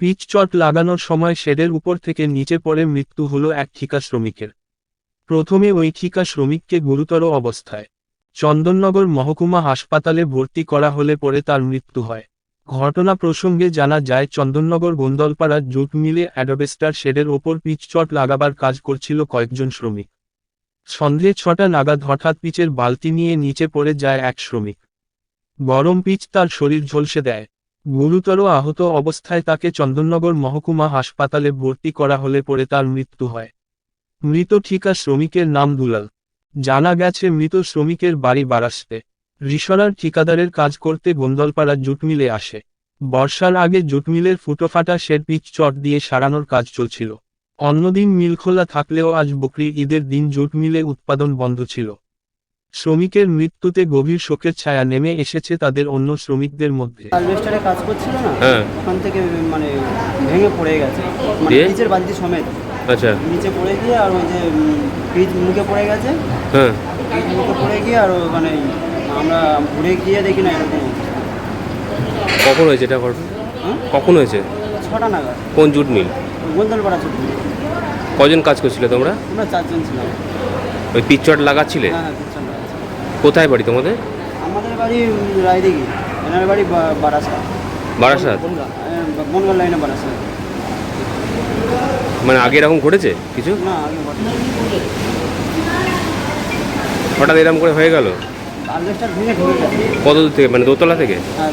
Pitch চট লাগানোর সময় শেডের উপর থেকে নিচে পড়ে মৃত্যু হল এক ঠিকা শ্রমিকের। প্রথমে ওই ঠিকা শ্রমিককে গুরুতর অবস্থায় চন্দননগর মহকুমা হাসপাতালে ভর্তি করা হলে পরে তার মৃত্যু হয়। ঘটনা প্রসঙ্গে জানা যায়, চন্দননগর গোন্দলপাড়ার জুট মিলে অ্যাডোবেস্টার শেডের ওপর পিচ চট লাগাবার কাজ করছিল কয়েকজন শ্রমিক। সন্ধে ছটা নাগাদ হঠাৎ পিচের বালতি নিয়ে নিচে পড়ে যায় এক শ্রমিক। গরম পিচ তার শরীর ঝলসে দেয়। গুরুতর আহত অবস্থায় তাকে চন্দননগর মহকুমা হাসপাতালে ভর্তি করা হলে পরে তার মৃত্যু হয়। মৃত ঠিকা শ্রমিকের নাম দুলাল। জানা গেছে মৃত শ্রমিকের বাড়ি বারাসতে। রিসরার ঠিকাদারের কাজ করতে গোন্দলপাড়া জুট মিলে আসে। বর্ষার আগে জুট মিলের ফুটোফাটা শেড পিচ চট দিয়ে সারানোর কাজ চলছিল। অন্যদিন মিল খোলা থাকলেও আজ বকরি ঈদের দিন জুট মিলে উৎপাদন বন্ধ ছিল। শ্রমিকের মৃত্যুতে গভীর শোকের ছায়া নেমে এসেছে তাদের অন্য শ্রমিকদের মধ্যে। অ্যালবেস্টারে কাজ করছিল না? হ্যাঁ। ওখান থেকে মানে ভেঙে পড়ে গেছে। মানে দিয়ে? পিচের বালতি সমেত। আচ্ছা। নিচে পড়ে গিয়ে আর ওই যে পিচ মুখে পড়ে গেছে। হ্যাঁ। পিচ মুখে পড়ে গিয়ে আর ও মানে আমরা ঘুরে গিয়ে দেখি না এরকম কখন হয়েছে এটা ঘটনা? হ্যাঁ? কখন হয়েছে? ছটা নাগাদ। কোন জুট মিল? গোন্দলপাড়া ছুটি কজন কাজ করছিলে তোমরা? আমরা চারজন ছিলাম। ওই পিকচট লাগাচ্ছিলে? হ্যাঁ হ্যাঁ। কোথায় বাড়ি তোমাদের? আমাদের বাড়ি রায়দিঘি। এনার বাড়ি বারাসাত। বারাসা বারাসাত? বনগাঁ। লাইনে বারাসাত। মানে আগে এরকম ঘটেছে কিছু? না হঠাৎ এরকম করে হয়ে গেল? কত দূর থেকে? মানে দোতলা থেকে? হ্যাঁ